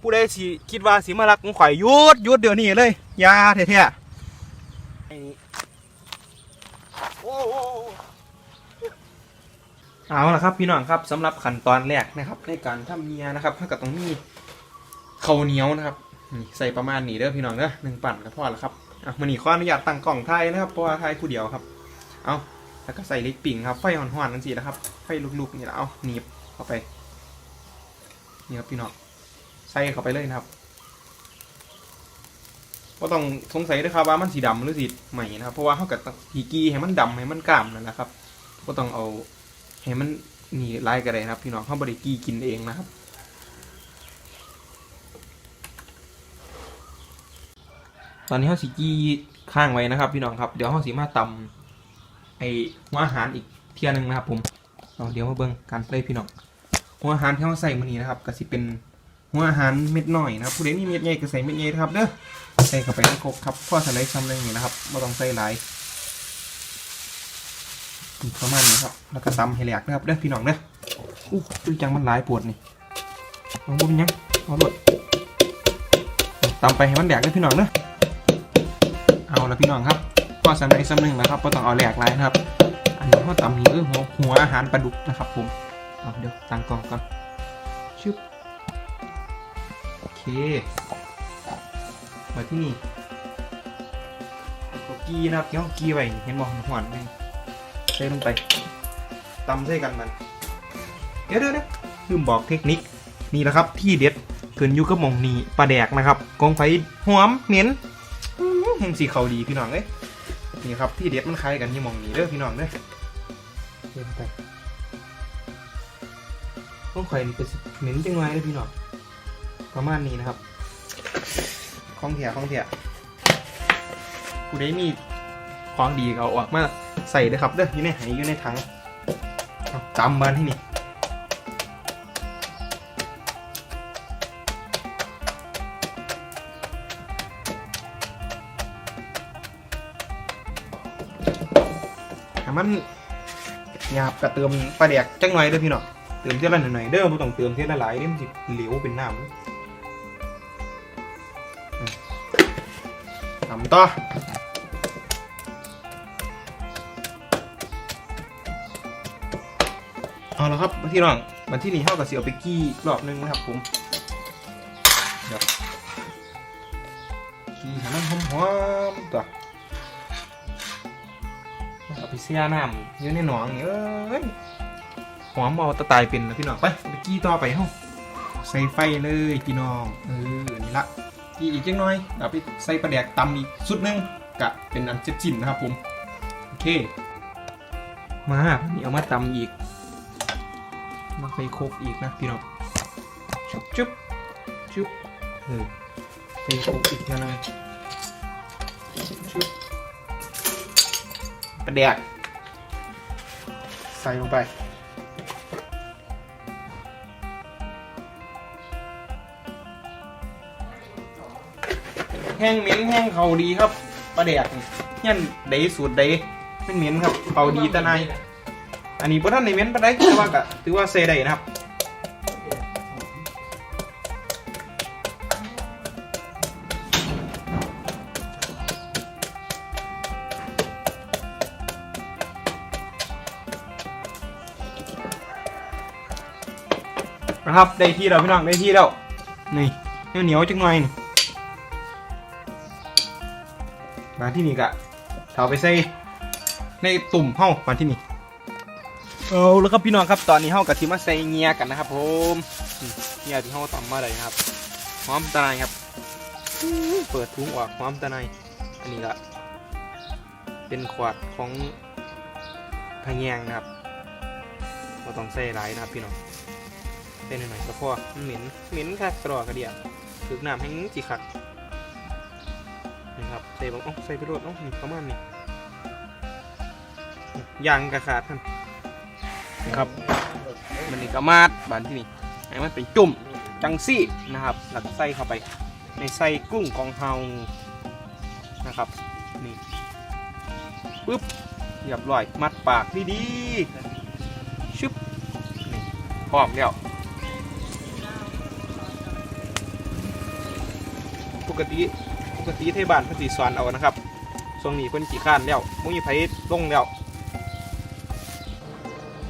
ผู้ใดสิคิดว่าสิมารักของข่อยหยุดหยุดเดี๋ยวนี้เลยยาแท้ๆโอ้โหเอาละครับพี่น้องครับสำหรับขั้นตอนแรกนะครับ ในการทำเมียนะครับถ้ากับตรงนี้ข้าวเหนียวนะครับนี่ใส่ประมาณนี้เด้อพี่น้องเด้อหนึ่งปั่นก็พอล้วครับอะมันนี่ขออนุญาตตั้งกล่องไทยนะครับเพราะว่าไทยผู้เดียวครับ เอาแล้วก็ใส่เล็กปิ่งครับไฟห่อนๆนั่นสินะครับไฟลุกๆนี่แหละเอาหนีบเข้าไปนี่ครับพี่น้อง ใส่เข้าไปเลยนะครับก็ต้องสงสัยด้วยครับว่ามันสีดำหรือสีใหม่นะครับ เพราะว่าเขากับผีกี้ให้มันดำให้มันกล้ามนั่นแหละครับ ก็ต้องเอาให้มันนี่ไล่กันเลยนะครับ พี่น้องเขาบริกี้กินเองนะครับตอนนี้เขาสีกี้ข้างไว้นะครับ พี่น้องครับเดี๋ยวเขาสีมาตำไอหัวอาหารอีกเทียหนึงนะครับ ผมเอาเดี๋ยวมาเบิ่งกันเลยพี่น้องหัวอาหารที่เขาใส่มานี้นะครับก็สิเป็น หัวอาหารเม็ดหน่อยนะครับผู้ใดมีเม็ดใหญ่ก็ใส่เม็ดใหญ่ครับเด้อใส่เข้าไปในครกครับพ่อสไลด์ซ้ำเลยนี่นะครับไม่ต้องใส่หลายประมาณนี้ครับแล้วก็ตำให้แหลกนะครับเด้อพี่น้องเด้ออู้ดูจังมันหลายปวดนี่เอาบุญยังเอาหลดตำไปให้มันแหลกเด้อพี่น้องเด้อเอาละพี่น้องครับพอสำเร็จสำหนึ่งนะครับก็ต้องเอาแหลกหลายนะครับอันนี้ก็ตำนี่เออหัวหัวอาหารปลาดุกนะครับผมเอาเดี๋ยวตั้งกล้องก่อน มาที่นี่ก็กีนะครับเดี๋ยวกีไว้เห็นบอกหวานๆนี่ใส่ลงไปตำใส่กันมันเดี๋ยวเดี๋ยวเดี๋ยวลืมบอกเทคนิคนี่แหละครับ ที่เด็ดเกินอยู่กับมองนีปลาแดกนะครับกองไฟหอมเหม็นห็นสีเขาดีพี่น้องเอ้ยนี่ครับที่เด็ดมันคล้ายกันยี่มองนีเด้อพี่น้องเด้อเดี๋ยวไปกองไฟนี่เป็นเหม็นจังไงเด้อพี่น้อง ประมาณนี้นะครับของเถียของเถียกูได้มีของดีก็เอาออกมาใส่เลยครับเด้ออยู่ในไหอยู่ในถังจำมาที่นี่มันหยาบกระเติมปลาแดกจังหน่อยเด้อพี่น้องเติมเท่าละหน่อยเด้อไม่ต้องเติมเท่าละหลายเด้มันสิเหลวเป็นน้ำ ทำต่อเอาละครับที่น้องมาที่นี่เท่ากับเสียวไปกี้รอบนึงนะครับผมเดี๋ยวกี้ให้มันหอมๆตัวเอาไปเสียน้ำอยู่ในหนองเอ้ยหอมเอาตะตายเป็นนะพี่น้องไปไปกี้ต่อไปเฮ้าใส่ไฟเลยพี่น้องเออนี่ละ อีกจังหน่อยเอาไปใส่ปลาแดกตำอีกสุดหนึงกะเป็นอันเจ็ดจิ้มนะครับผมโอเค มานี่เอามาตำอีก มาใส่โคกอีกนะพี่น้องชุบชุบชุบเออใส่โคกอีกนะนะชุบกระเดียกใส่ลงไป แห้งเหม็นแห้งเขาดีครับปลาแดกนี่ยันเดสูตรเดไม่เหม็นครับเขาดีแตะนายอันนี้พระท่านในเม้นไปได้แต่ว่าก็ถือว่าเซได้นะครับนะครับได้ที่แล้วพี่น้องได้ที่แล้วนี่เหนียวเหนียวจังหน่อยนี่ มาที่นี่กะเอาไปใส่ในตุ่มเฮ้ามาที่นี่เอาแล้วครับพี่น้องครับตอนนี้เฮากับที่มาใส่เงียกันนะครับผมเงียที่เฮาตำมาเลยนะครับหอมตะไนครับเปิดถุงออกหอมตะไนอันนี้ละเป็นขวดของพะแยงนะครับเราต้องใส่หลายนะครับพี่น้องใส่หน่อยก็พอเหม็นเหม็นค่ะกระดอกกระเดียบถึกน้ำแห้งจีขัด นี่ครับใส่บังอ๋อใส่ไปรวดอ๋อนี่ประมาณนี้ยางกระขาดท่านครับมันนี่ก็มาดบานที่นี่ให้มันเป็นจุ่มจังซี่นะครับแล้วก็ใส่เข้าไป ในใส่กุ้งของเฮานะครับนี่ปึ๊บเรียบร้อยมัดปากดีๆชึบนี่พร้อมแล้วปกติ ปกติเทบ้านเพิ่นสิสอนเอานะครับช่วงนี้เพิ่นขี้ข้านแล้วบ่มีไผลงแล้ว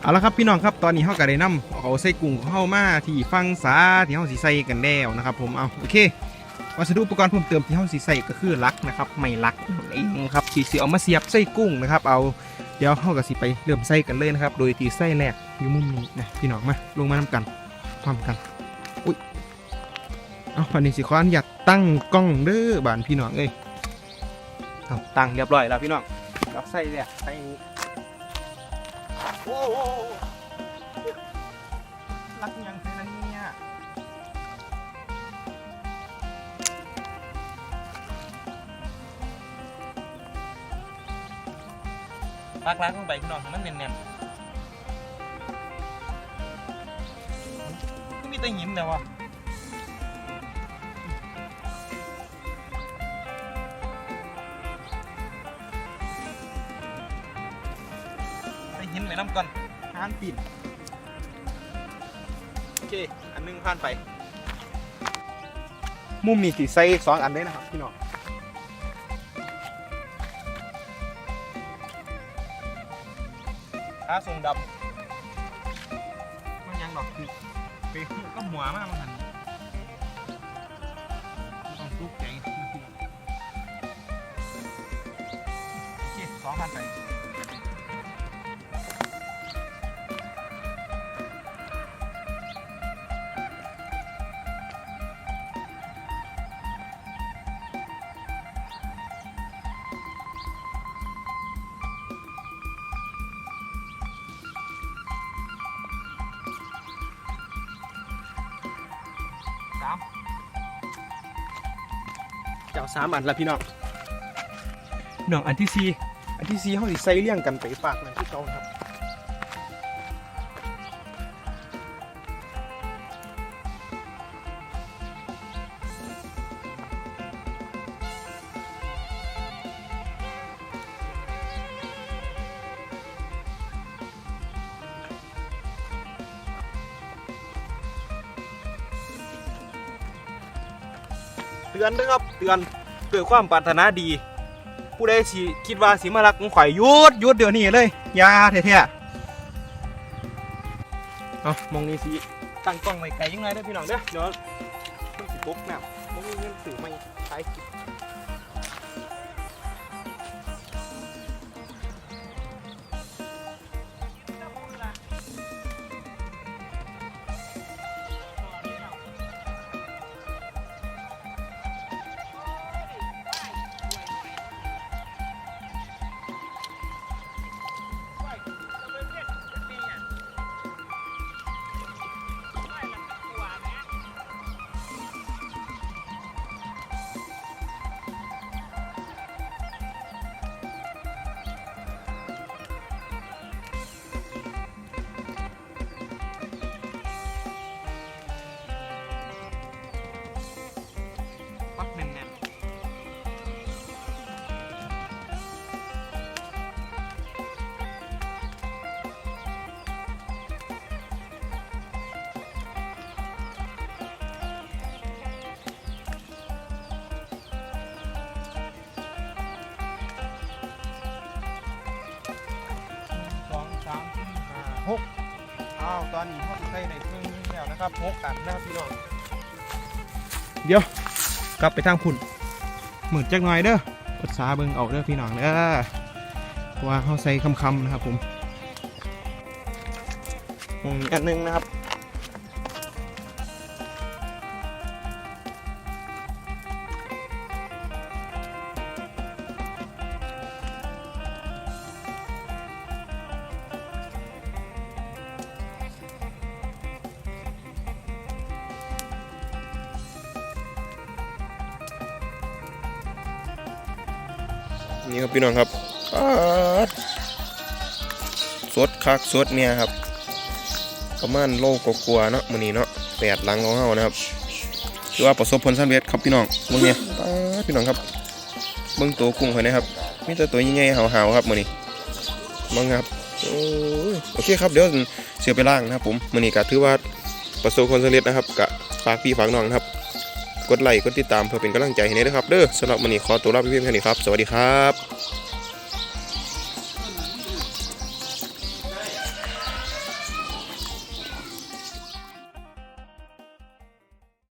เอาละครับพี่น้องครับตอนนี้เฮาก็ได้นำเอาใส่กุ้งของเฮามาที่ฟังสาที่เฮาสิใส่กันแล้วนะครับ ผมเอาโอเควัสดุอุปกรณ์เพิ่มเติมที่เฮาสิใส่ก็คือลักนะครับไม่ลักเองครับที่สิเอามาเสียบใส่กุ้งนะครับเอาเดี๋ยวเฮาก็สิไปเริ่มใส่กันเลยนะครับ โดยที่ใส่แรกอยู่มุมนี้นะพี่น้องมาลงมานํกันพร้อมกันอุ้ย เอาวันนี้สิขออนุญาตตั้งกล้องเด้อบานพี่น้องเอ้ยเอาตั้งเรียบร้อยแล้วพี่น้องเราใส่แรกใส่นี้โอ้โหลักยังไงล่ะเนี่ยปักล้างลงไปพี่น้องให้มันแน่นๆก็มีแต่หินแต่ว่า หินไปน้ำก่อนหานปิดโอเค อันหนึงผ่านไป มุมมีสีใส่สองอันเลยนะครับพี่น้องถ้าทรงดำมันยังดอกคือไปหูก็หัวมากมันหันต้องซุกใจโอเคสองพันไป เจ้าสามอันละพี่น้องน้องอันที่สี่อันที่สี่เขาสิใส่เลี่ยงกันไปฝากนั่นที่เก่าครับ เตือนนะครับ เตือนเกิดความปรารถนาดี ผู้ใดสิคิดว่าสิมารักของข่อยหยุดหยุดเดี๋ยวนี้เลยอยาแท้ๆเอามองนี้สิตั้งกล้องไว้ไกลยังไงเด้อพี่น้องเด้อเดี๋ยวต้องสิบกน้ำบ่มีเงินสื่อไม่ใช้ ห้าหกอ้าวตอนนี้เขาจะใส่ในเครื่องนี้แล้วนะครับหกอันนะครับพี่น้องเดี๋ยวกลับไปทางพุ่นหมืดจักหน่อยเด้ออดสาเบิ่งเอาเด้อพี่น้องเด้อเพราะว่าเขาใส่คำๆนะครับผมอืมอันหนึงนะครับ นี่ครับพี่น้องครับป๊าดสดคักสดเนี่ยครับ ประมาณโลกกลัวเนาะมือนี้เนาะแปดหลังของเฮานะครับถือว่าประสบผลสำเร็จครับพี่น้องเบิ่งเนี่ยพี่น้องครับเบิ่งตัวกุ้งเพิ่นะครับมีแต่ตัวใหญ่ๆหาวๆครับมือนี้เบิ่งครับโอเคครับเดี๋ยวเสียไปล่างนะครับผมมือนี้ก็ถือว่าประสบผลสำเร็จนะครับก็ฝากพี่ฝากน้องครับ กดไลค์กดติดตามเพื่อเป็นกำลังใจให้นะครับเด้อสำหรับวันนี้ขอตัวลาไปเพียงแค่นี้ครับ สวัสดีครับ